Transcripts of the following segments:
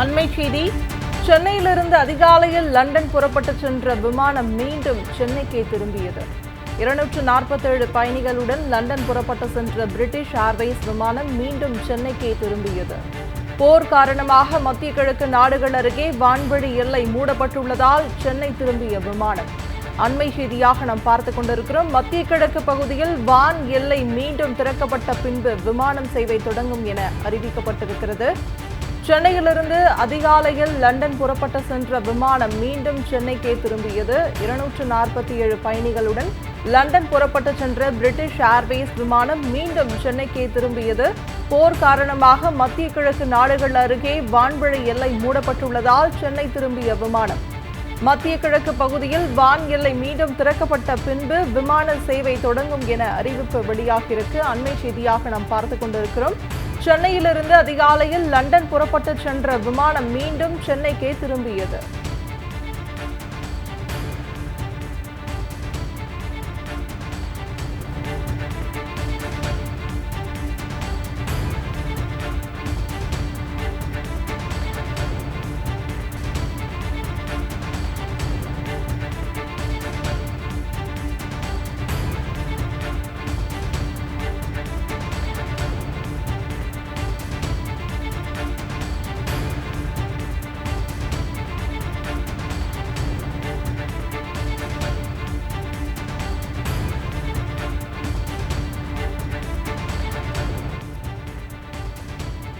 அண்மை செய்தி. சென்னையிலிருந்து அதிகாலையில் லண்டன் புறப்பட்டு சென்ற விமானம் மீண்டும் சென்னைக்கே திரும்பியது. இருநூற்று நாற்பத்தேழு பயணிகளுடன் லண்டன் புறப்பட்டு சென்ற பிரிட்டிஷ் ஏர்வேஸ் விமானம் மீண்டும் சென்னைக்கே திரும்பியது. போர் காரணமாக மத்திய கிழக்கு நாடுகள் அருகே வான்வழி எல்லை மூடப்பட்டுள்ளதால் சென்னை திரும்பிய விமானம். அண்மை செய்தியாக நாம் பார்த்து கொண்டிருக்கிறோம். மத்திய கிழக்கு பகுதியில் வான் எல்லை மீண்டும் திறக்கப்பட்ட பின்பு விமானம் சேவை தொடங்கும் என அறிவிக்கப்பட்டிருக்கிறது. சென்னையிலிருந்து அதிகாலையில் லண்டன் புறப்பட்டு சென்ற விமானம் மீண்டும் சென்னைக்கே திரும்பியது. இருநூற்று நாற்பத்தி ஏழு பயணிகளுடன் லண்டன் புறப்பட்டு சென்ற பிரிட்டிஷ் ஏர்வேஸ் விமானம் மீண்டும் சென்னைக்கே திரும்பியது. போர் காரணமாக மத்திய கிழக்கு நாடுகள் அருகே வான்வழி எல்லை மூடப்பட்டுள்ளதால் சென்னை திரும்பிய விமானம். மத்திய கிழக்கு பகுதியில் வான் எல்லை மீண்டும் திறக்கப்பட்ட பின்பு விமான சேவை தொடங்கும் என அறிவிப்பு வெளியாகியிருக்கு. அண்மை செய்தியாக நாம் பார்த்து கொண்டிருக்கிறோம். சென்னையிலிருந்து அதிகாலையில் லண்டன் புறப்பட்டு சென்ற விமானம் மீண்டும் சென்னைக்கே திரும்பியது.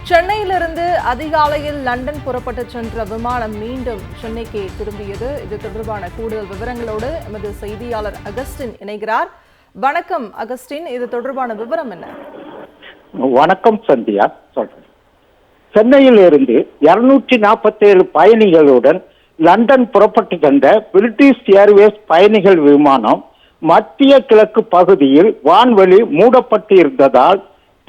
சென்னையிலிருந்து அதிகாலையில் லண்டன் புறப்பட்டு சென்ற விமானம் மீண்டும் சென்னைக்கு திரும்பியது. இது தொடர்பான கூடுதல் விவரங்களோடு எமது செய்தியாளர் அகஸ்டின் இணைகிறார். வணக்கம் அகஸ்டின் இது தொடர்பான விவரம் என்ன? வணக்கம் சந்தியா சொல்றேன். சென்னையில் இருந்து இருநூற்றி நாற்பத்தேழு பயணிகளுடன் லண்டன் புறப்பட்டு சென்ற பிரிட்டிஷ் ஏர்வேஸ் பயணிகள் விமானம் மத்திய கிழக்கு பகுதியில் வான்வெளி மூடப்பட்டு இருந்ததால்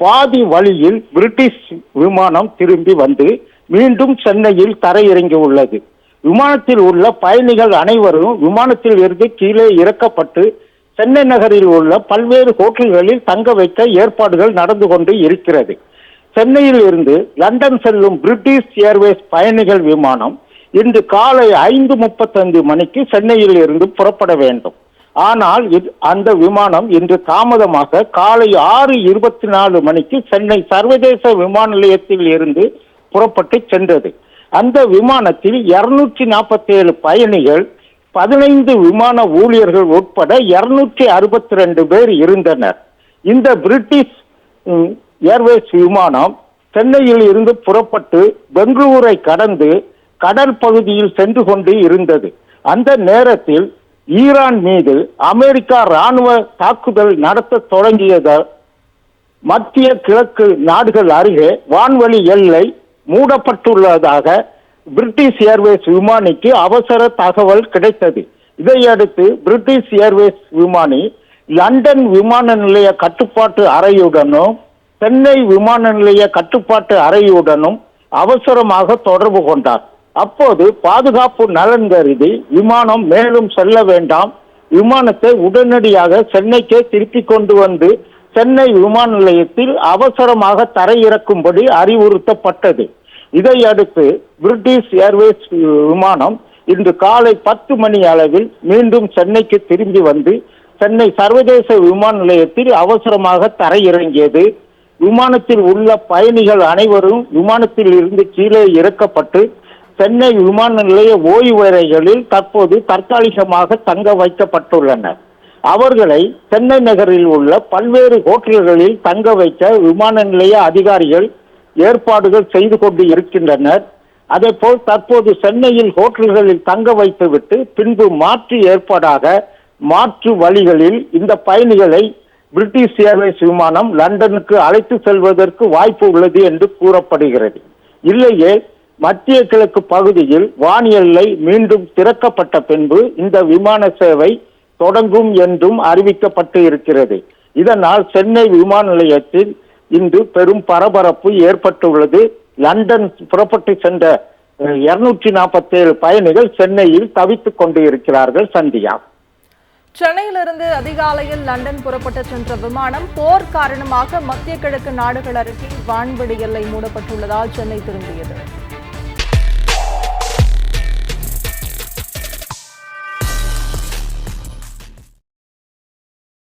பாதி வழியில் பிரிட்டிஷ் விமானம் திரும்பி வந்து மீண்டும் சென்னையில் தரையிறங்கி உள்ளது. விமானத்தில் உள்ள பயணிகள் அனைவரும் விமானத்தில் இருந்து கீழே இறக்கப்பட்டு சென்னை நகரில் உள்ள பல்வேறு ஹோட்டல்களில் தங்க வைக்க ஏற்பாடுகள் நடந்து கொண்டு இருக்கிறது. சென்னையில் இருந்து லண்டன் செல்லும் பிரிட்டிஷ் ஏர்வேஸ் பயணிகள் விமானம் இன்று காலை ஐந்து முப்பத்தைந்து மணிக்கு சென்னையில் இருந்து புறப்பட வேண்டும். ஆனால் இது- அந்த விமானம் இன்று தாமதமாக காலை ஆறு இருபத்தி நாலு மணிக்கு சென்னை சர்வதேச விமான நிலையத்தில் இருந்து புறப்பட்டு சென்றது. அந்த விமானத்தில் இருநூற்றி நாற்பத்தி ஏழு பயணிகள் பதினைந்து விமான ஊழியர்கள் உட்பட இருநூற்றி அறுபத்தி ரெண்டு பேர் இருந்தனர். இந்த பிரிட்டிஷ் ஏர்வேஸ் விமானம் சென்னையில் இருந்து புறப்பட்டு பெங்களூரை கடந்து கடற்பகுதியில் சென்று கொண்டு இருந்தது. அந்த நேரத்தில் ஈரான் மீது அமெரிக்கா ராணுவ தாக்குதல் நடத்த தொடங்கியதால் மத்திய கிழக்கு நாடுகள் அருகே வான்வழி எல்லை மூடப்பட்டுள்ளதாக பிரிட்டிஷ் ஏர்வேஸ் விமானிக்கு அவசர தகவல் கிடைத்தது. இதையடுத்து பிரிட்டிஷ் ஏர்வேஸ் விமானி லண்டன் விமான நிலைய கட்டுப்பாட்டு அறையுடனும் சென்னை விமான நிலைய கட்டுப்பாட்டு அறையுடனும் அவசரமாக தொடர்பு கொண்டார். அப்போது பாதுகாப்பு நலன் கருதி விமானம் மேலும் செல்ல வேண்டாம். விமானத்தை உடனடியாக சென்னைக்கே திருப்பி கொண்டு வந்து சென்னை விமான நிலையத்தில் அவசரமாக தரையிறக்கும்படி அறிவுறுத்தப்பட்டது. இதையடுத்து பிரிட்டிஷ் ஏர்வேஸ் விமானம் இன்று காலை பத்து மணி அளவில் மீண்டும் சென்னைக்கு திரும்பி வந்து சென்னை சர்வதேச விமான நிலையத்தில் அவசரமாக தரையிறங்கியது. விமானத்தில் உள்ள பயணிகள் அனைவரும் விமானத்தில் இருந்து கீழே இறக்கப்பட்டு சென்னை விமான நிலைய ஓய்வறைகளில் தற்போது தற்காலிகமாக தங்க வைக்கப்பட்டுள்ளனர். அவர்களை சென்னை நகரில் உள்ள பல்வேறு ஹோட்டல்களில் தங்க வைக்க விமான நிலைய அதிகாரிகள் ஏற்பாடுகள் செய்து கொண்டு இருக்கின்றனர். அதேபோல் தற்போது சென்னையில் ஹோட்டல்களில் தங்க வைத்துவிட்டு பின்பு மாற்று ஏற்பாடாக மாற்று வழிகளில் இந்த பயணிகளை பிரிட்டிஷ் ஏர்வேஸ் விமானம் லண்டனுக்கு அழைத்து செல்வதற்கு வாய்ப்பு உள்ளது என்று கூறப்படுகிறது. இல்லையே மத்திய கிழக்கு பகுதியில் வானியல்லை மீண்டும் திறக்கப்பட்ட பின்பு இந்த விமான சேவை தொடங்கும் என்றும் அறிவிக்கப்பட்டு இருக்கிறது. இதனால் சென்னை விமான நிலையத்தில் இன்று பெரும் பரபரப்பு ஏற்பட்டுள்ளது. லண்டன் புறப்பட்டு சென்ற இருநூற்றி நாற்பத்தேழு பயணிகள் சென்னையில் தவித்துக் கொண்டு இருக்கிறார்கள் சந்தியா. சென்னையிலிருந்து அதிகாலையில் லண்டன் புறப்பட்டு சென்ற விமானம் போர் காரணமாக மத்திய கிழக்கு நாடுகள் அருகே வான்வெளி எல்லை மூடப்பட்டுள்ளதால் சென்னை திரும்பியது.